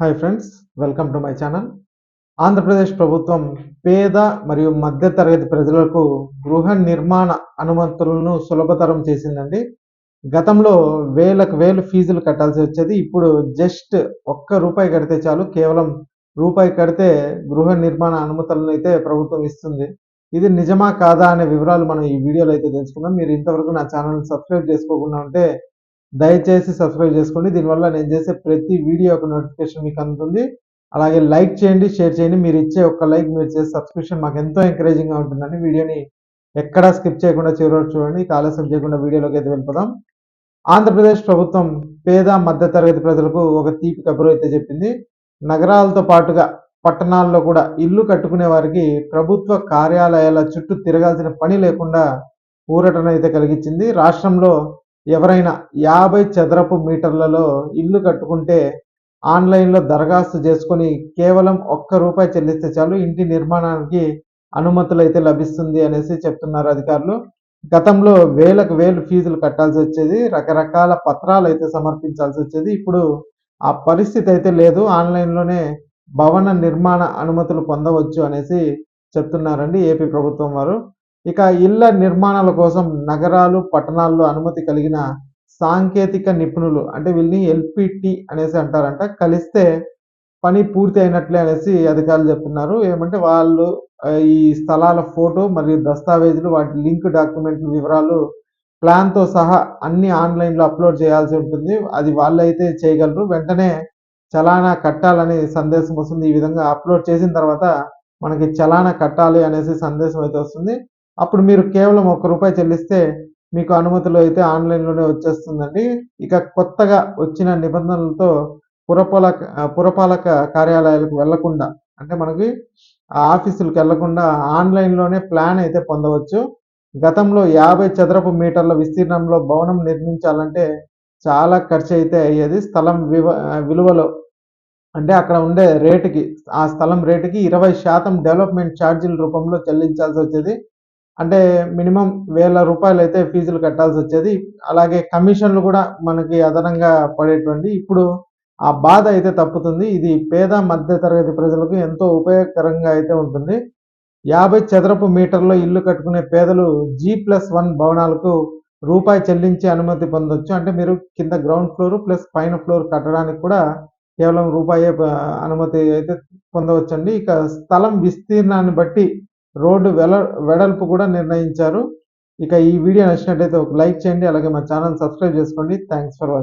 Hi friends welcome to my channel Andhra Pradesh ప్రభుత్వం పేద మరియు మధ్యతరగతి ప్రజలకు గృహ నిర్మాణ అనుమతులను సులభతరం చేసిందండి. గతంలో వేలకు వేలు ఫీజులు కట్టాల్సి వచ్చేది. ఇప్పుడు జస్ట్ ఒక్క రూపాయి కడితే చాలు. కేవలం రూపాయి కడితే గృహ నిర్మాణ అనుమతులను అయితే ప్రభుత్వం ఇస్తుంది. ఇది నిజమా కాదా అనే వివరాలు మనం ఈ వీడియోలో అయితే తెలుసుకుందాం. మీరు ఇంతవరకు నా ఛానల్ సబ్స్క్రైబ్ చేసుకోకుండా ఉంటే దయచేసి సబ్స్క్రైబ్ చేసుకోండి. దీనివల్ల నేను చేసే ప్రతి వీడియో యొక్క నోటిఫికేషన్ మీకు అందుతుంది. అలాగే లైక్ చేయండి షేర్ చేయండి. మీరు ఇచ్చే ఒక్క లైక్ మీరు చేసే సబ్స్క్రిప్షన్ మాకు ఎంతో ఎంకరేజింగ్గా ఉంటుందని వీడియోని ఎక్కడా స్కిప్ చేయకుండా చివరి చూడండి. కాలస్యం ఆలస్యం చేయకుండా వీడియోలోకి అయితే వెళ్ళిపోదాం. ఆంధ్రప్రదేశ్ ప్రభుత్వం పేద మధ్యతరగతి ప్రజలకు ఒక తీపి కబురు అయితే చెప్పింది. నగరాలతో పాటుగా పట్టణాల్లో కూడా ఇల్లు కట్టుకునే వారికి ప్రభుత్వ కార్యాలయాల చుట్టూ తిరగాల్సిన పని లేకుండా ఊరటనైతే కలిగించింది. రాష్ట్రంలో ఎవరైనా యాభై చదరపు మీటర్లలో ఇల్లు కట్టుకుంటే ఆన్లైన్లో దరఖాస్తు చేసుకొని కేవలం ఒక్క రూపాయి చెల్లిస్తే చాలు ఇంటి నిర్మాణానికి అనుమతులు అయితే లభిస్తుంది అనేసి చెప్తున్నారు అధికారులు. గతంలో వేలకు వేలు ఫీజులు కట్టాల్సి వచ్చేది రకరకాల పత్రాలు అయితే సమర్పించాల్సి వచ్చేది. ఇప్పుడు ఆ పరిస్థితి అయితే లేదు. ఆన్లైన్లోనే భవన నిర్మాణ అనుమతులు పొందవచ్చు అనేసి చెప్తున్నారండి ఏపీ ప్రభుత్వం వారు. ఇక ఇళ్ళ నిర్మాణాల కోసం నగరాలు పట్టణాల్లో అనుమతి కలిగిన సాంకేతిక నిపుణులు అంటే వీళ్ళని ఎల్పిటి అనేసి అంటారంట. కలిస్తే పని పూర్తి అయినట్లే అనేసి అధికారులు చెప్తున్నారు. ఏమంటే వాళ్ళు ఈ స్థలాల ఫోటో మరియు దస్తావేజులు వాటి లింక్ డాక్యుమెంట్ వివరాలు ప్లాన్తో సహా అన్ని ఆన్లైన్లో అప్లోడ్ చేయాల్సి ఉంటుంది. అది వాళ్ళు అయితే చేయగలరు. వెంటనే చలానా కట్టాలని సందేశం వస్తుంది. ఈ విధంగా అప్లోడ్ చేసిన తర్వాత మనకి చలానా కట్టాలి అనేసి సందేశం అయితే వస్తుంది. అప్పుడు మీరు కేవలం ఒక్క రూపాయి చెల్లిస్తే మీకు అనుమతులు అయితే ఆన్లైన్లోనే వచ్చేస్తుందండి. ఇక కొత్తగా వచ్చిన నిబంధనలతో పురపాలక పురపాలక కార్యాలయాలకు వెళ్ళకుండా అంటే మనకి ఆఫీసులకు వెళ్ళకుండా ఆన్లైన్లోనే ప్లాన్ అయితే పొందవచ్చు. గతంలో యాభై చదరపు మీటర్ల విస్తీర్ణంలో భవనం నిర్మించాలంటే చాలా ఖర్చు అయితే అయ్యేది. స్థలం వివ విలువలో అంటే అక్కడ ఉండే రేటుకి ఆ స్థలం రేటుకి ఇరవై శాతం డెవలప్మెంట్ ఛార్జీల రూపంలో చెల్లించాల్సి వచ్చేది. అంటే మినిమం వేల రూపాయలు అయితే ఫీజులు కట్టాల్సి వచ్చేది అలాగే కమిషన్లు కూడా మనకి అదనంగా పడేటువంటి ఇప్పుడు ఆ బాధ అయితే తప్పుతుంది. ఇది పేద మధ్య తరగతి ప్రజలకు ఎంతో ఉపయోగకరంగా అయితే ఉంటుంది. యాభై చదరపు మీటర్లో ఇల్లు కట్టుకునే పేదలు జీ ప్లస్ వన్ భవనాలకు రూపాయి చెల్లించి అనుమతి పొందొచ్చు. అంటే మీరు కింద గ్రౌండ్ ఫ్లోర్ ప్లస్ పైన ఫ్లోర్ కట్టడానికి కూడా కేవలం రూపాయి అనుమతి అయితే పొందవచ్చండి. ఇక స్థలం విస్తీర్ణాన్ని బట్టి రోడ్డు వెల వెడల్పు కూడా నిర్ణయించారు. ఇక ఈ వీడియో నచ్చినట్లయితే ఒక లైక్ చేయండి అలాగే మా ఛానల్ సబ్స్క్రైబ్ చేసుకోండి. Thanks for watching